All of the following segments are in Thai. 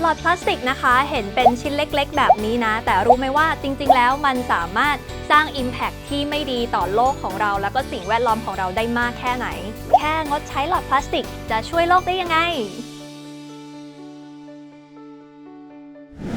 หลอดพลาสติกนะคะเห็นเป็นชิ้นเล็กๆ แบบนี้นะ แต่รู้ไหมว่าจริงๆ แล้วมันสามารถสร้าง Impact ที่ไม่ดีต่อโลกของเรา แล้วก็สิ่งแวดล้อมของเราได้มากแค่ไหน แค่งดใช้หลอดพลาสติกจะช่วยโลกได้ยังไง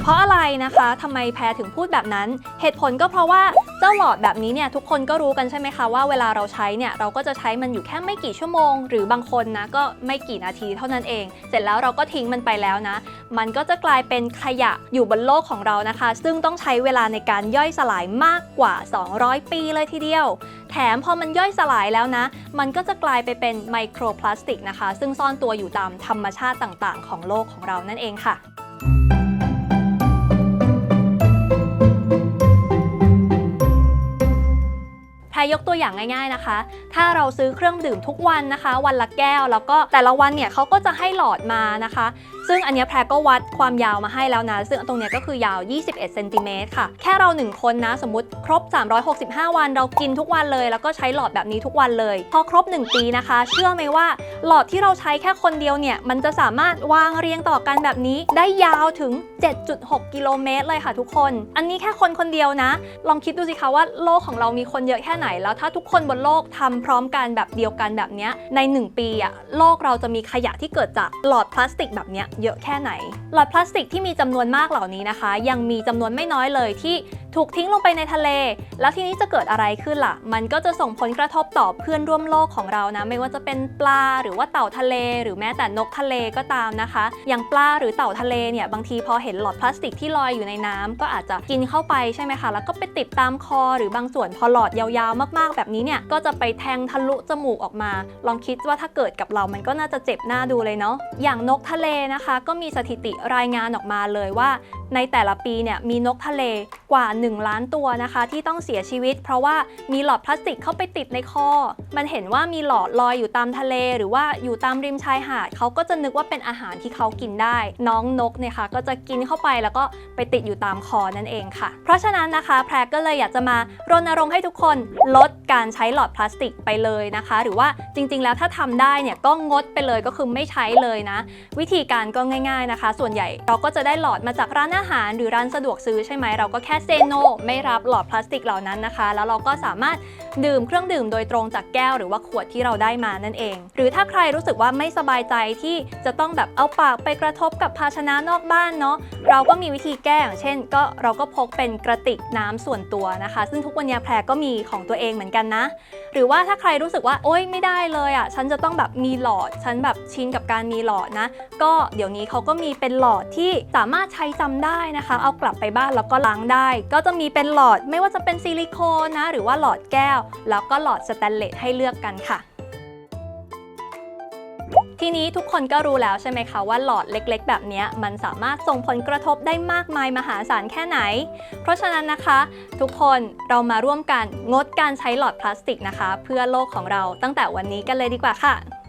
เพราะอะไรนะคะทำไมแพรถึงพูดแบบนั้น เหตุผลก็เพราะว่าเจ้าหลอดแบบนี้เนี่ยทุกคนก็รู้กันใช่ไหมคะว่าเวลาเราใช้เนี่ยเราก็จะใช้มันอยู่แค่ไม่กี่ชั่วโมง หรือบางคนนะก็ไม่กี่นาทีเท่านั้นเอง เสร็จแล้วเราก็ทิ้งมันไปแล้วนะ มันก็จะกลายเป็นขยะอยู่บนโลกของเรานะคะ ซึ่งต้องใช้เวลาในการย่อยสลายมากกว่า 200 ปีเลยทีเดียว แถมพอมันย่อยสลายแล้วนะ มันก็จะกลายไปเป็นไมโครพลาสติกนะคะ ซึ่งซ่อนตัวอยู่ตามธรรมชาติต่างๆ ของโลกของเรานั่นเองค่ะ รยกตัวอย่างง่าย ๆนะคะ ถ้าเราซื้อเครื่องดื่มทุกวันนะคะ วันละแก้ว แล้วก็แต่ละวันเนี่ยเขาก็จะให้หลอดมานะคะซึ่งอันนี้แพรก็วัดความยาวมาให้แล้วนะ ซึ่งตรงเนี้ยก็คือยาว 21เซนติเมตรค่ะ แค่เรา 1 คนนะ สมมติครบ 365 วันเรากินทุกวันเลย แล้วก็ใช้หลอดแบบนี้ทุกวันเลย พอครบ 1 ปีนะคะ เชื่อไหมว่าหลอดที่เราใช้แค่คนเดียวเนี่ย มันจะสามารถวางเรียงต่อกันแบบนี้ ได้ยาวถึง 7.6 กิโลเมตรเลยค่ะทุกคน อันนี้แค่คนคนเดียวนะ ลองคิดดูสิคะว่าโลกของเรามีคนเยอะแค่ไหน แล้วถ้าทุกคนบนโลกทำพร้อมกันแบบเดียวกันแบบนี้ใน 1 ปีอะโลกเราจะมีขยะที่เกิดจากหลอดพลาสติกแบบเนี้ยเยอะแค่ไหน หลอดพลาสติกที่มีจำนวนมากเหล่านี้นะคะ ยังมีจำนวนไม่น้อยเลยที่ ถูกทิ้งลงไปในทะเล แล้วทีนี้จะเกิดอะไรขึ้นล่ะ มันก็จะส่งผลกระทบต่อเพื่อนร่วมโลกของเรานะ ไม่ว่าจะเป็นปลาหรือว่าเต่าทะเล หรือแม้แต่นกทะเลก็ตามนะคะ อย่างปลาหรือเต่าทะเลเนี่ยบางทีพอเห็นหลอดพลาสติกที่ลอยอยู่ในน้ำก็อาจจะกินเข้าไปใช่ไหมคะ แล้วก็ไปติดตามคอหรือบางส่วนพอหลอดยาวๆ มากๆ แบบนี้เนี่ยก็จะไปแทงทะลุจมูกออกมา ลองคิดว่าถ้าเกิดกับเรามันก็น่าจะเจ็บหน้าดูเลยเนาะอย่างนกทะเลนะคะ ก็มีสถิติรายงานออกมาเลยว่า ในแต่ละปีเนี่ยมีนกทะเลกว่า 1 ล้านตัวนะคะ ที่ต้องเสียชีวิต เพราะว่ามีหลอดพลาสติกเข้าไปติดในคอ มันเห็นว่ามีหลอดลอยอยู่ตามทะเล หรือว่าอยู่ตามริมชายหาดเขาก็จะนึกว่าเป็นอาหารที่เขากินได้ น้องนกเนี่ยค่ะก็จะกินเข้าไปแล้วก็ไปติดอยู่ตามคอนั่นเองค่ะ เพราะฉะนั้นนะคะแพรก็เลยอยากจะมารณรงค์ให้ทุกคนลดการใช้หลอดพลาสติกไปเลยนะคะ หรือว่าจริง ๆ แล้วถ้าทำได้เนี่ยก็งดไปเลยก็คือไม่ใช้เลยนะ วิธีการก็ง่าย ๆนะคะ ส่วนใหญ่เราก็จะได้หลอดมาจากร้านอาาหารหรือร้านสะดวกซื้อใช่ไหมเราก็แค่เซโนไม่รับหลอดพลาสติกเหล่านั้นนะคะ แล้วเราก็สามารถดื่มเครื่องดื่มโดยตรงจากแก้วหรือว่าขวดที่เราได้มานั่นเอง หรือถ้าใครรู้สึกว่าไม่สบายใจที่จะต้องแบบเอาปากไปกระทบกับภาชนะนอกบ้านเนาะเราก็มีวิธีแก้อย่างเช่น ก็เราก็พกเป็นกระติกน้ำส่วนตัวนะคะ ซึ่งทุกวันนี้แพรก็มีของตัวเองเหมือนกันนะ หรือว่าถ้าใครรู้สึกว่าโอ๊ยไม่ได้เลยอะฉันจะต้องแบบมีหลอด ฉันแบบชินกับการมีหลอดนะ ก็เดี๋ยวนี้เขาก็มีเป็นหลอดที่สามารถใช้จำได้นะคะ เอากลับไปบ้านแล้วก็ล้างได้ ก็จะมีเป็นหลอดไม่ว่าจะเป็นซิลิโคนนะ หรือว่าหลอดแก้ว แล้วก็หลอดสแตนเลสให้เลือกกันค่ะ ทีนี้ทุกคนก็รู้แล้วใช่ไหมคะว่าหลอดเล็กๆ แบบนี้มันสามารถส่งผลกระทบได้มากมายมหาศาลแค่ไหน เพราะฉะนั้นนะคะ ทุกคนเรามาร่วมกันงดการใช้หลอดพลาสติกนะคะ เพื่อโลกของเราตั้งแต่วันนี้กันเลยดีกว่าค่ะ